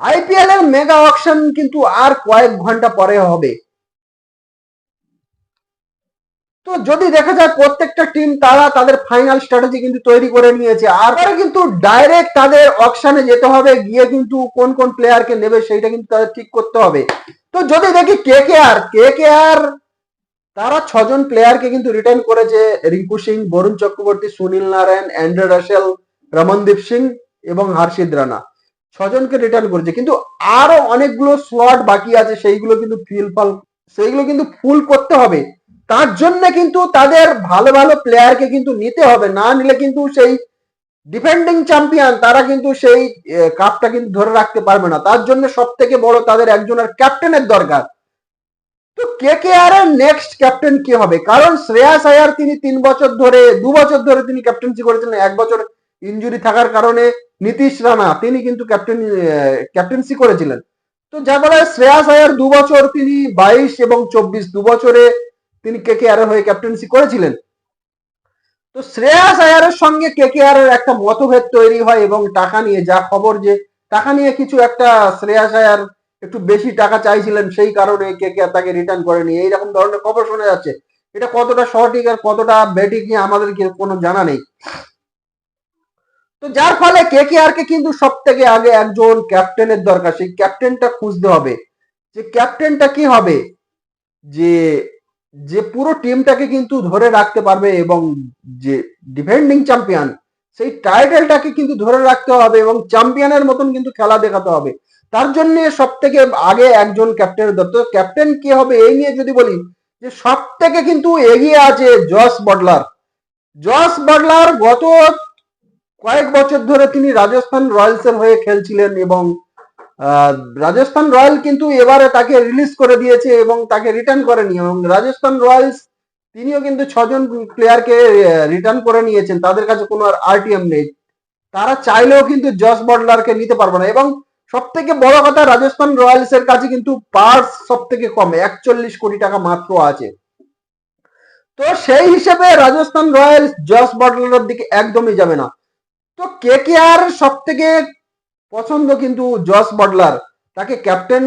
IPL এর mega auction কিন্তু আর কয়েক ঘণ্টা পরে হবে। তো যদি দেখা যায় প্রত্যেকটা টিম তারা তাদের ফাইনাল স্ট্র্যাটেজি কিন্তু তৈরি করে নিয়েছে আর পরে কিন্তু ডাইরেক্ট তাদের অকশনে যেতে হবে, গিয়ে কিন্তু কোন কোন প্লেয়ারকে নেবে সেইটা কিন্তু তাদের ঠিক করতে হবে। তো যদি দেখি কে কে আর কে কে আর তারা ছজন প্লেয়ারকে কিন্তু রিটার্ন করেছে, রিঙ্কু সিং, বরুণ চক্রবর্তী, সুনীল নারায়ণ, অ্যান্ড্রে রাসেল, রমনদীপ সিং এবং হর্ষিদ রানা। ছজনকে রিটার্ন করেছে। কিন্তু আরও অনেকগুলো স্লট বাকি আছে, সেইগুলো কিন্তু ফিল ফাল সেইগুলো কিন্তু ফুল করতে হবে। তার জন্য কিন্তু তাদের ভালো ভালো প্লেয়ারকে কিন্তু নিতে হবে। না নিলে কিন্তু সেই ডিফেন্ডিং চ্যাম্পিয়ন তারা কিন্তু সেই কাপটা কিন্তু ধরে রাখতে পারবে না। তার জন্য সব থেকে বড় তাদের একজনের ক্যাপ্টেনের দরকার। তো কে কে আর নেক্সট ক্যাপ্টেন কি হবে? কারণ শ্রেয়াস আয়ার তিনি তিন বছর ধরে, দু বছর ধরে তিনি ক্যাপ্টেন্সি করেছিলেন, এক বছর ইনজুরি থাকার কারণে নীতিশ রানা, তিনি কিন্তু ক্যাপ্টেন ক্যাপ্টেন্সি করেছিলেন। তো যার ফলে শ্রেয়াস আয়ার দু বছর তিনি বাইশ এবং চব্বিশ দু বছরে তিনি কে কে আর হয়ে ক্যাপ্টেন্সি করেছিলেন। তো শ্রেয়াস আয়ারের সঙ্গে কে কে আর একটা মতভেদ তৈরি হয় এবং টাকা নিয়ে যা খবর যে টাকা নিয়ে কিছু একটা শ্রেয়াস আয়ার একটু বেশি টাকা চাইছিলেন সেই কারণে কে কে তাকে রিটার্ন করেনি। এইরকম ধরনের খবর শোনা যাচ্ছে। এটা কতটা সঠিক আর কতটা বেঠিক নিয়ে আমাদের কোনো জানা নেই। তো যার ফলে কে কে আর কে কিন্তু সব থেকে আগে একজন ক্যাপ্টেনের দরকার, সেই ক্যাপ্টেনটা খুঁজতে হবে। যে ক্যাপ্টেনটা কি হবে? যে যে পুরো টিমটাকে কিন্তু ধরে রাখতে পারবে এবং যে ডিফেন্ডিং চ্যাম্পিয়ন সেই টাইটেলটাকে কিন্তু ধরে রাখতে হবে এবং চ্যাম্পিয়নের মতন কিন্তু খেলা দেখাতে হবে। তার জন্য সব থেকে আগে একজন ক্যাপ্টেনের দরকার। ক্যাপ্টেন কি হবে এই নিয়ে যদি বলি, যে সব থেকে কিন্তু এগিয়ে আছে জস বটলার। জস বটলার গত কয়েক বছর ধরে তিনি রাজস্থান রয়্যালসের হয়ে খেলছিলেন এবং রাজস্থান রয়্যাল কিন্তু এবারে তাকে রিলিজ করে দিয়েছে এবং তাকে রিটার্ন করেনি এবং রাজস্থান রয়্যালস তিনিও কিন্তু ছজন প্লেয়ারকে রিটার্ন করে নিয়েছেন, তাদের কাছে কোনো আর আরটিএম নেই। তারা চাইলেও কিন্তু জস বটলারকে নিতে পারবে না এবং সব থেকে বড় কথা রাজস্থান রয়্যালস এর কাছে কিন্তু পার্স সব থেকে কম, একচল্লিশ কোটি টাকা মাত্র আছে। তো সেই হিসেবে রাজস্থান রয়্যালস জস বটলারের দিকে একদমই যাবে না। তো কে কে আর সব থেকে পছন্দ কিন্তু জস বটলার। তাকে ক্যাপ্টেন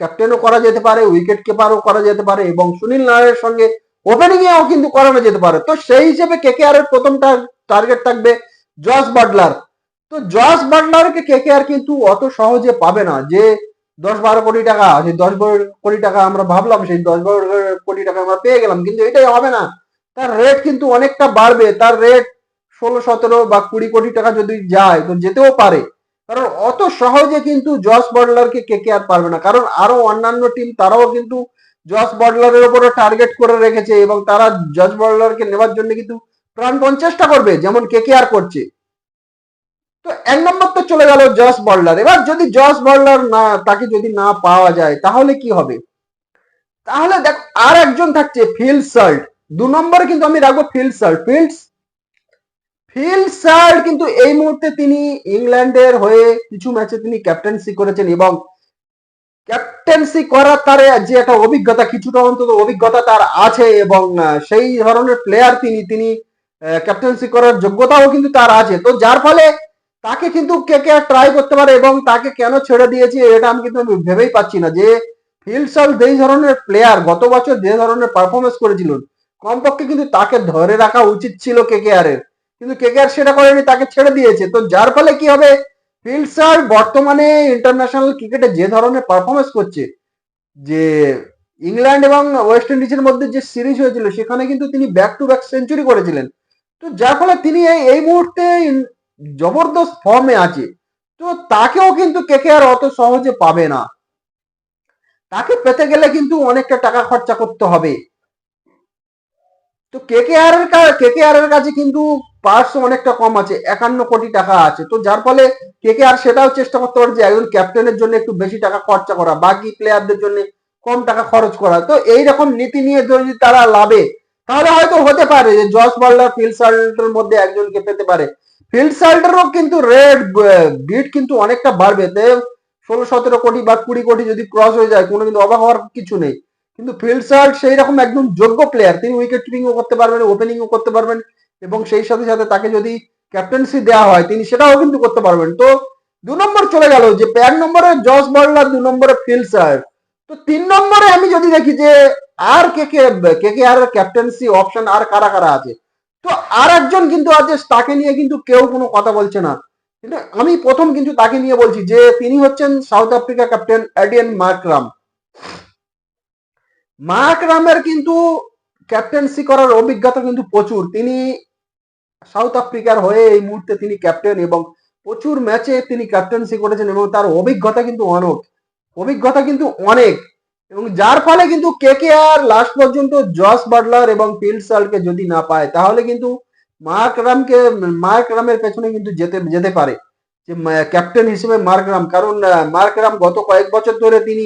ক্যাপ্টেনও করা যেতে পারে উইকেট কিপারও করা যেতে পারে এবং সুনীল নারায়ণের সঙ্গে ওপেনিং এও কিন্তু করানো যেতে পারে। তো সেই হিসেবে কে কে আর এর প্রথম টার্গেট থাকবে জস বাটলার। তো জস বাটলারকে কে কে আর কিন্তু অত সহজে পাবে না যে দশ বারো কোটি টাকা সেই দশ বারো কোটি টাকা আমরা ভাবলাম, সেই দশ বারো কোটি টাকা আমরা পেয়ে গেলাম, কিন্তু এটাই হবে না। তার রেট কিন্তু অনেকটা বাড়বে। তার রেট ষোলো, সতেরো বা কুড়ি কোটি টাকা যদি যায়, তো যেতেও পারে। কারণ অত সহজে কিন্তু জস বটলারকে কে কে আর পারবে না। কারণ আরও অন্যান্য টিম তারাও কিন্তু জস বটলারের উপরে টার্গেট করে রেখেছে এবং তারা জস বটলারকে নেওয়ার জন্য কিন্তু প্রাণপণ চেষ্টা করবে, যেমন কে কে আর করছে। তো এক নম্বর তো চলে গেল জস বটলার। এবার যদি জস বটলার না, তাকে যদি না পাওয়া যায়, তাহলে কি হবে? তাহলে দেখ, আর একজন থাকছে ফিল্ড সাল্ট। দু নম্বরে কিন্তু আমি রাখব field Salt. Fields Phil Salt কিন্তু এই মুহূর্তে তিনি ইংল্যান্ডের হয়ে কিছু ম্যাচে তিনি ক্যাপ্টেন্সি করেছেন এবং ক্যাপ্টেন্সি করার তার যে একটা অভিজ্ঞতা, কিছুটা অন্তত অভিজ্ঞতা তার আছে এবং সেই ধরনের প্লেয়ার তিনি তিনি ক্যাপ্টেন্সি করার যোগ্যতাও কিন্তু তার আছে। তো যার ফলে তাকে কিন্তু কে কে ট্রাই করতে পারে এবং তাকে কেন ছেড়ে দিয়েছে এটা আমি কিন্তু ভেবেই পাচ্ছি না যে ফিলসল যেই ধরনের প্লেয়ার গত বছর যে ধরনের পারফরমেন্স করেছিলেন কমপক্ষে কিন্তু তাকে ধরে রাখা উচিত ছিল কে কে আর এর। কিন্তু কে কে আর সেটা করেনি, তাকে ছেড়ে দিয়েছে। তো যার ফলে কি হবে? ফিলসার বর্তমানে ইন্টারন্যাশনাল ক্রিকেটে যে ধরনের পারফরমেন্স করছে, যে ইংল্যান্ড এবং ওয়েস্ট ইন্ডিজের মধ্যে যে সিরিজ হয়েছিল, সেখানে কিন্তু তিনি ব্যাক টু ব্যাক সেঞ্চুরি করেছিলেন। তো যার ফলে তিনি এই মুহূর্তে জবরদস্ত ফর্মে আছে। তো তাকেও কিন্তু কে কে আর অত সহজে পাবে না। তাকে পেতে গেলে কিন্তু অনেকটা টাকা খরচা করতে হবে। তো কে কে আর এর কে কে আর এর কাছে কিন্তু পার্স অনেকটা কম আছে, একান্ন কোটি টাকা আছে। তো যার ফলে কে কে আর সেটাও চেষ্টা করতে পারে যে একজন ক্যাপ্টেনের জন্য একটু বেশি টাকা খরচা করা, বাকি প্লেয়ারদের জন্য কম টাকা খরচ করা। তো এই রকম নীতি নিয়ে যদি তারা লাভে, তাহলে হয়তো হতে পারে যে জস বল্লার ফিল সাল্টের মধ্যে একজনকে পেতে পারে। ফিল্ড সাল্টেরও কিন্তু রেড বিট কিন্তু অনেকটা বাড়বে। ষোলো সতেরো কোটি বা কুড়ি কোটি যদি ক্রস হয়ে যায় কোনো কিন্তু অবাক হওয়ার কিছু নেই। কিন্তু ফিল্ড সাল্ট সেই রকম একদম যোগ্য প্লেয়ার তিনি উইকেট কিপিংও করতে পারবেন ওপেনিংও করতে পারবেন এবং সেই সাথে সাথে তাকে যদি ক্যাপ্টেন্সি দেওয়া হয়, তিনি সেটাও কিন্তু করতে পারবেন। তো দু নম্বর চলে গেল যে এক নম্বরে জস বার্লার, দু নম্বরে ফিল স্যার। তো তিন নম্বরে আমি যদি দেখি যে আর কে কে কে কে আর ক্যাপ্টেন্সি অপশন আর কারা কারা আছে? তো আর একজন কিন্তু আছে, তাকে নিয়ে কিন্তু কেউ কোনো কথা বলছে না। কিন্তু আমি প্রথম কিন্তু তাকে নিয়ে বলছি যে তিনি হচ্ছেন South Africa captain Aiden Markram মার্করামের কিন্তু ক্যাপ্টেন্সি করার অভিজ্ঞতা কিন্তু প্রচুর। তিনি সাউথ আফ্রিকার হয়ে এই মুহূর্তে তিনি ক্যাপ্টেন এবং প্রচুর ম্যাচে তিনি ক্যাপ্টেন্সি করেছেন এবং তার অভিজ্ঞতা কিন্তু অনেক। অভিজ্ঞতা কিন্তু অনেক। এবং যার ফলে কিন্তু কে কে আর লাস্ট পর্যন্ত জস বাটলার এবং ফিল্ড সালকে যদি না পায়, তাহলে কিন্তু মার্ক রামকে, মার্ক রামের পেছনে কিন্তু যেতে যেতে পারে। যে ক্যাপ্টেন হিসেবে মার্ক রাম। কারণ মার্ক রাম গত কয়েক বছর ধরে তিনি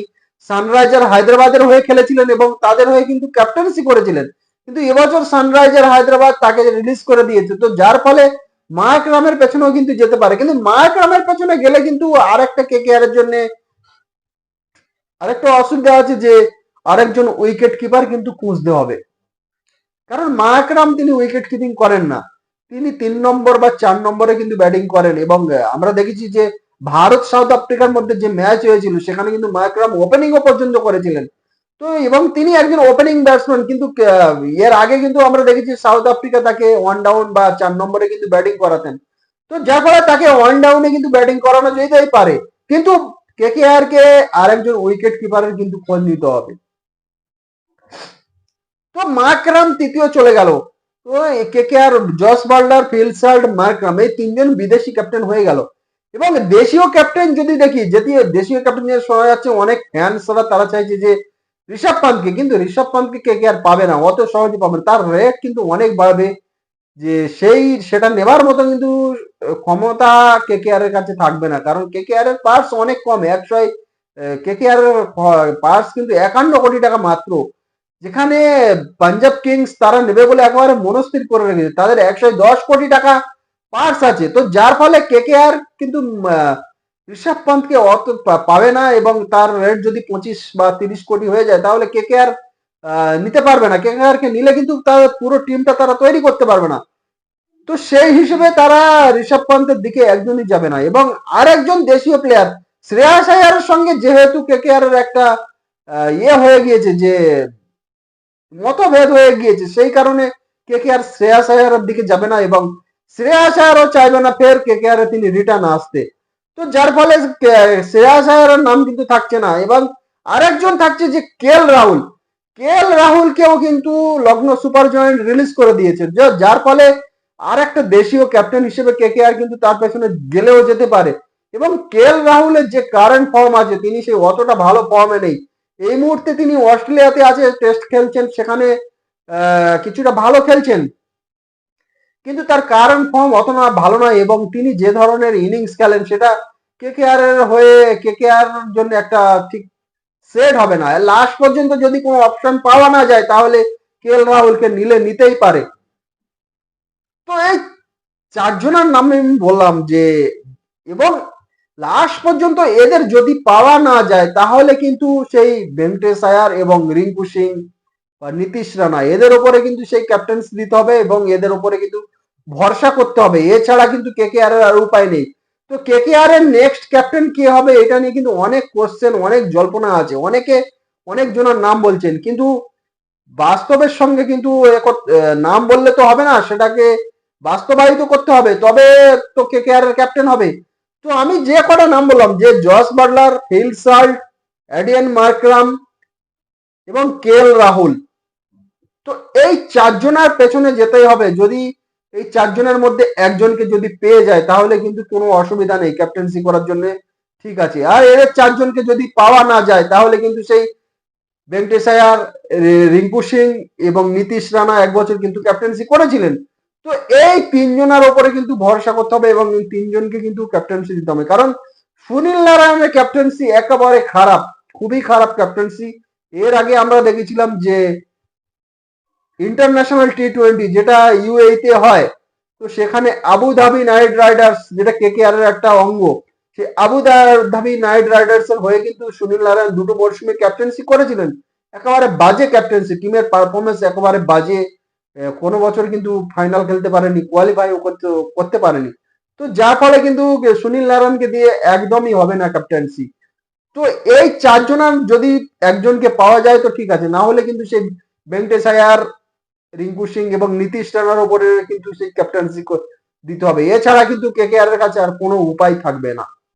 সানরাইজার হায়দ্রাবাদের হয়ে খেলেছিলেন এবং তাদের হয়ে কিন্তু ক্যাপ্টেন্সি করেছিলেন। কিন্তু এবছর সানরাইজার হায়দ্রাবাদ তাকে রিলিজ করে দিয়েছে। তো যার ফলে মার্ক রামের পেছনেও কিন্তু যেতে পারে। কিন্তু মার্ক রামের পেছনে গেলে কিন্তু আরেকটা কে কে এর জন্য আরেকটা অসুবিধা আছে যে আরেকজন উইকেট কিপার কিন্তু খুঁজতে হবে। কারণ মার্ক রাম তিনি উইকেট কিপিং করেন না। তিনি তিন নম্বর বা চার নম্বরে কিন্তু ব্যাটিং করেন এবং আমরা দেখেছি যে ভারত, সাউথ আফ্রিকার মধ্যে যে ম্যাচ হয়েছিল, সেখানে কিন্তু মার্ক রাম ওপেনিংও পর্যন্ত করেছিলেন। তো এবং তিনি একজন ওপেনিং ব্যাটসম্যান কিন্তু এর আগে কিন্তু আমরা দেখেছি সাউথ আফ্রিকা তাকে ওয়ান ডাউন বা চার নম্বরে কিন্তু ব্যাটিং করাতেন। তো যার ফলে তাকে ওয়ান ডাউনে কিন্তু ব্যাটিং করানো যেতেই পারে। কিন্তু কে কে আর কে আরেকজন উইকেট কিপারের কিন্তু খোঁজ নিতে হবে। তো মার্করাম তৃতীয় চলে গেল। তো কে কে আর জস বার্লার ফিলসার্ড মার্করাম এই তিনজন বিদেশি ক্যাপ্টেন হয়ে গেল। এবং দেশীয় ক্যাপ্টেন যদি দেখি যদি দেশীয় ক্যাপ্টেন শোনা যাচ্ছে অনেক ফ্যান ফ্যান্সরা তারা চাইছে যে ঋষভ পান্তকে কিন্তু ঋষভ পান্তকে কে কে আর পাবে না? অত সহজে পাবে না। তার রেট কিন্তু অনেক বাড়বে। যে সেই, সেটা নেবার মতো কিন্তু ক্ষমতা কে কে আর এর কাছে থাকবে না। কারণ কে কে আর এর পার্স অনেক কম। একশো কে কে আর পার্স কিন্তু একান্ন কোটি টাকা মাত্র। যেখানে পাঞ্জাব কিংস তারা নেবে বলে একেবারে মনস্থির করে রেখেছে। তাদের একশো দশ কোটি টাকা পার্স আছে। তো যার ফলে কে কে আর কিন্তু ঋষভ পন্থকে অত পাবে না এবং তার রেট যদি পঁচিশ বা তিরিশ কোটি হয়ে যায়, তাহলে কে কে আর নিতে পারবে না। কে কে নিলে কিন্তু তার পুরো টিমটা তারা তৈরি করতে পারবে না। তো সেই হিসেবে তারা ঋষভ পন্থের দিকে একজনই যাবে না। এবং আর একজন দেশীয় প্লেয়ার শ্রেয়াস আয়ারের সঙ্গে যেহেতু কে কে আর একটা ইয়ে হয়ে গিয়েছে যে, মতভেদ হয়ে গিয়েছে, সেই কারণে কে কে আর শ্রেয়াস আয়ারের দিকে যাবে না এবং শ্রেয়াস আয়ারও চাইবে না, ফের কে কে আর তিনি রিটার্ন আসতে। তো যার ফলে শ্রেয়াস আয়ারের নাম কিন্তু থাকছে না। এবং আরেকজন থাকছে যে কেএল রাহুল। কেএল রাহুলকেও কিন্তু লগ্ন সুপার জয়েন্ট রিলিজ করে দিয়েছে। যার ফলে আর একটা দেশীয় ক্যাপ্টেন হিসেবে কে কে আর কিন্তু তার পেছনে গেলেও যেতে পারে। এবং কেএল রাহুলের যে কারেন্ট ফর্ম আছে, তিনি সেই অতটা ভালো ফর্মে নেই। এই মুহূর্তে তিনি অস্ট্রেলিয়াতে আছে, টেস্ট খেলছেন, সেখানে কিছুটা ভালো খেলছেন। কিন্তু তার কারেন্ট ফর্ম অত না, ভালো নয় এবং তিনি যে ধরনের ইনিংস খেলেন সেটা কে কে আর এর হয়ে কে কে আর জন্য একটা ঠিক সেট হবে না। লাস্ট পর্যন্ত যদি কোনো অপশন পাওয়া না যায়, তাহলে কেএল রাহুলকে নিলে নিতেই পারে। তো এই চারজনের নামে আমি বললাম যে, এবং লাস্ট পর্যন্ত এদের যদি পাওয়া না যায়, তাহলে কিন্তু সেই ভেঙ্কটেশ আয়ার এবং রিঙ্কু সিং বা নীতিশ রানা, এদের উপরে কিন্তু সেই ক্যাপ্টেন্সি দিতে হবে এবং এদের উপরে কিন্তু ভরসা করতে হবে। এছাড়া কিন্তু কে কে আর আর উপায় নেই। তো কে কে আর এর নেক্সট ক্যাপ্টেন কে হবে এটা নিয়ে কিন্তু অনেক কোশ্চেন অনেক জল্পনা আছে। অনেকে অনেক জনের নাম বলছেন, কিন্তু বাস্তবের সঙ্গে কিন্তু নাম বললে তো হবে না, সেটাকে বাস্তবায়িত করতে হবে। তবে তো কে কে আর এর ক্যাপ্টেন হবে। তো আমি যে কটা নাম বললাম, যে Jos Buttler, Phil Salt, Aiden Markram এবং কেএল রাহুল, তো এই চারজনের পেছনে যেতেই হবে। যদি এই চারজনের মধ্যে একজনকে যদি পেয়ে যায়, তাহলে কিন্তু কোনো অসুবিধা নেই ক্যাপ্টেন্সি করার জন্য। ঠিক আছে। আর এদের চারজনকে যদি পাওয়া না যায়, তাহলে কিন্তু সেই ভেঙ্কটেশ আয়ার রিঙ্কু সিং এবং নীতিশ রানা এক বছর কিন্তু ক্যাপ্টেন্সি করেছিলেন। তো এই তিনজনের ওপরে কিন্তু ভরসা করতে হবে এবং এই তিনজনকে কিন্তু ক্যাপ্টেন্সি দিতে হবে। কারণ সুনীল নারায়ণের ক্যাপ্টেন্সি একেবারে খারাপ, খুবই খারাপ ক্যাপ্টেন্সি এর আগে আমরা দেখেছিলাম যে ইন্টারন্যাশনাল টি টোয়েন্টি যেটা ইউএই তে হয়, তো সেখানে আবু ধাবি নাইট রাইডার্স যেটা কে কে একটা অঙ্গ সে Abu Dha- Dhabi Knight Riders এর হয়ে কিন্তু সুনীল নারায়ণ দুটো মরশুমে ক্যাপ্টেন্সি করেছিলেন। একেবারে বাজে ক্যাপ্টেন্সি টিমের পারফরমেন্স একেবারে বাজে। কোনো বছর কিন্তু ফাইনাল খেলতে পারেনি কোয়ালিফাইও করতে করতে পারেনি। তো যার ফলে কিন্তু সুনীল নারায়ণকে দিয়ে একদমই হবে না ক্যাপ্টেন্সি তো এই চারজনের যদি একজনকে পাওয়া যায় তো ঠিক আছে, না হলে কিন্তু সেই ভেঙ্কটেশ আয়ার রিঙ্কু সিং এবং নীতিশ রানার ওপরে কিন্তু সেই ক্যাপ্টেন্সি দিতে হবে। এছাড়া কিন্তু কে কে আর এর কাছে আর কোনো উপায় থাকবে না।